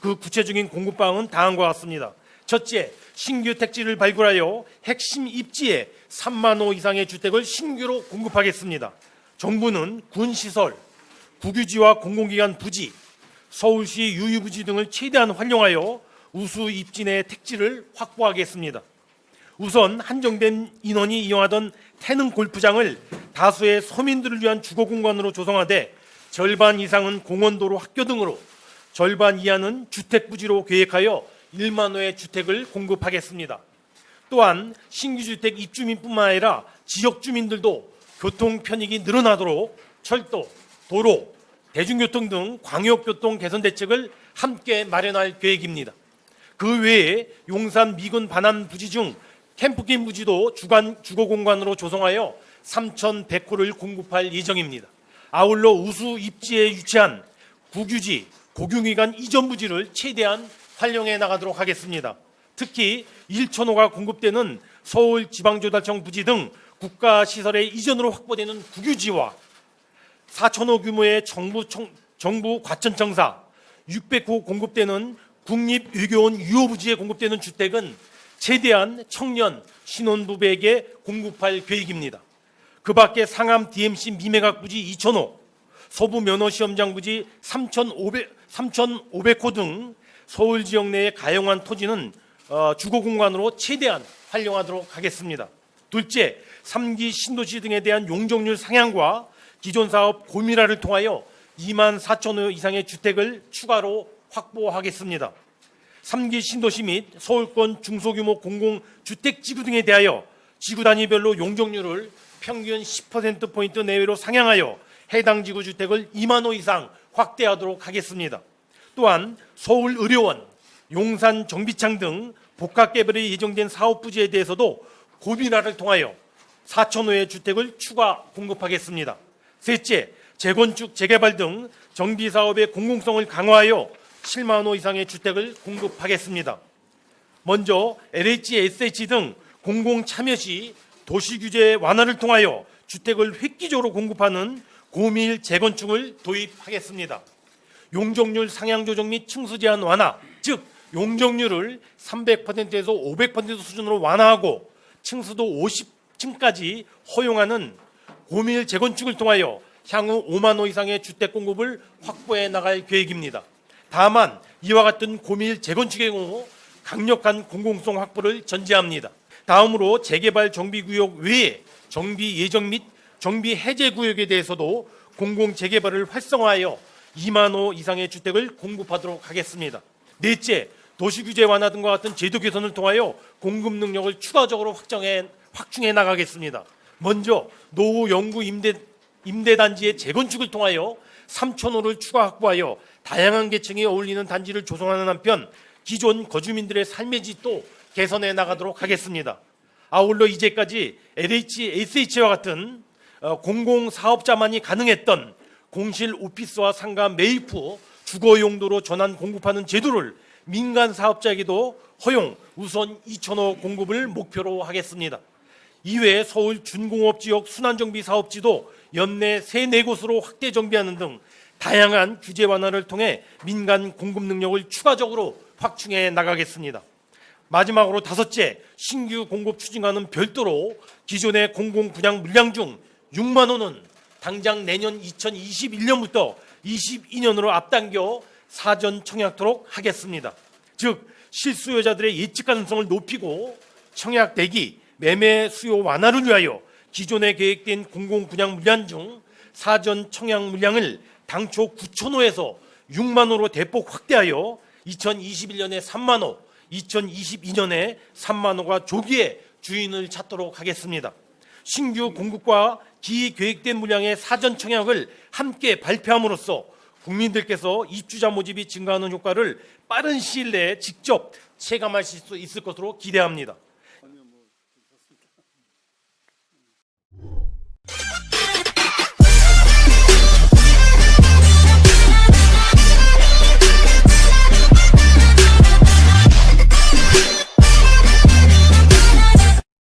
그 구체적인 공급방은 다음과 같습니다. 첫째, 신규 택지를 발굴하여 핵심 입지에 3만 호 이상의 주택을 신규로 공급하겠습니다. 정부는 군 시설, 국유지와 공공기관 부지, 서울시 유유부지 등을 최대한 활용하여 우수 입지 내 택지를 확보하겠습니다. 우선 한정된 인원이 이용하던 태릉 골프장을 다수의 서민들을 위한 주거 공간으로 조성하되 절반 이상은 공원도로 학교 등으로 절반 이하는 주택 부지로 계획하여 1만 호의 주택을 공급하겠습니다. 또한 신규 주택 입주민뿐만 아니라 지역 주민들도 교통 편익이 늘어나도록 철도, 도로, 대중교통 등 광역교통 개선 대책을 함께 마련할 계획입니다. 그 외에 용산 미군 반환 부지 중 캠프긴 부지도 주간 주거 공간으로 조성하여 3,100호를 공급할 예정입니다. 아울러 우수 입지에 위치한 국유지, 고경기관 이전 부지를 최대한 활용해 나가도록 하겠습니다. 특히 1천호가 공급되는 서울 지방조달청 부지 등 국가 시설의 이전으로 확보되는 국유지와 4천호 규모의 정부, 청, 정부 과천청사 600호 공급되는 국립외교원 유효부지에 공급되는 주택은 최대한 청년 신혼부부에게 공급할 계획입니다. 그 밖에 상암 DMC 미매각 부지 2천호, 서부 면허시험장 부지 3,500, 3,500호 등 서울 지역 내의 가용한 토지는 어, 주거 공간으로 최대한 활용하도록 하겠습니다. 둘째, 3기 신도시 등에 대한 용적률 상향과 기존 사업 고밀화를 통하여 2만 4천 호 이상의 주택을 추가로 확보하겠습니다. 3기 신도시 및 서울권 중소규모 공공주택지구 등에 대하여 지구 단위별로 용적률을 평균 10%포인트 내외로 상향하여 해당 지구 주택을 2만 호 이상 확대하도록 하겠습니다. 또한 서울의료원, 용산 정비창 등 복합 개발이 예정된 사업 부지에 대해서도 고민화를 통하여 4천 호의 주택을 추가 공급하겠습니다. 셋째, 재건축, 재개발 등 정비 사업의 공공성을 강화하여 7만 호 이상의 주택을 공급하겠습니다. 먼저 LH, SH 등 공공 참여 시 도시 규제 완화를 통하여 주택을 획기적으로 공급하는 고밀 재건축을 도입하겠습니다. 용적률 상향 조정 및 층수 제한 완화, 즉 용적률을 300%에서 500% 수준으로 완화하고 층수도 50층까지 허용하는 고밀 재건축을 통하여 향후 5만 호 이상의 주택 공급을 확보해 나갈 계획입니다. 다만 이와 같은 고밀 재건축의 경우 강력한 공공성 확보를 전제합니다. 다음으로 재개발 정비구역 외에 정비 예정 및 정비 해제 구역에 대해서도 공공 재개발을 활성화하여 2만 호 이상의 주택을 공급하도록 하겠습니다. 넷째, 도시 규제 완화 등과 같은 제도 개선을 통하여 공급 능력을 추가적으로 확정해 확충해 나가겠습니다. 먼저 노후 영구 임대 임대 단지의 재건축을 통하여 3천 호를 추가 확보하여 다양한 계층이 어울리는 단지를 조성하는 한편 기존 거주민들의 삶의 질도 개선해 나가도록 하겠습니다. 아울러 이제까지 LH, SH와 같은 어, 공공 사업자만이 가능했던 공실 오피스와 상가 매입 후 주거 용도로 전환 공급하는 제도를 민간 사업자에게도 허용 우선 2천호 공급을 목표로 하겠습니다. 이외에 서울 준공업 지역 순환 정비 사업지도 연내 세 네 곳으로 확대 정비하는 등 다양한 규제 완화를 통해 민간 공급 능력을 추가적으로 확충해 나가겠습니다. 마지막으로 다섯째, 신규 공급 추진과는 별도로 기존의 공공 분양 물량 중 6만 호는 당장 내년 2021년부터 22년으로 앞당겨 사전 청약토록 하겠습니다. 즉 실수요자들의 예측 가능성을 높이고 청약 대기, 매매 수요 완화를 위하여 기존에 계획된 공공 분양 물량 중 사전 청약 물량을 당초 9천 호에서 6만 호로 대폭 확대하여 2021년에 3만 호, 2022년에 3만 호가 조기에 주인을 찾도록 하겠습니다. 신규 공급과 기계획된 물량의 사전 청약을 함께 발표함으로써 국민들께서 입주자 모집이 증가하는 효과를 빠른 시일 내에 직접 체감하실 수 있을 것으로 기대합니다.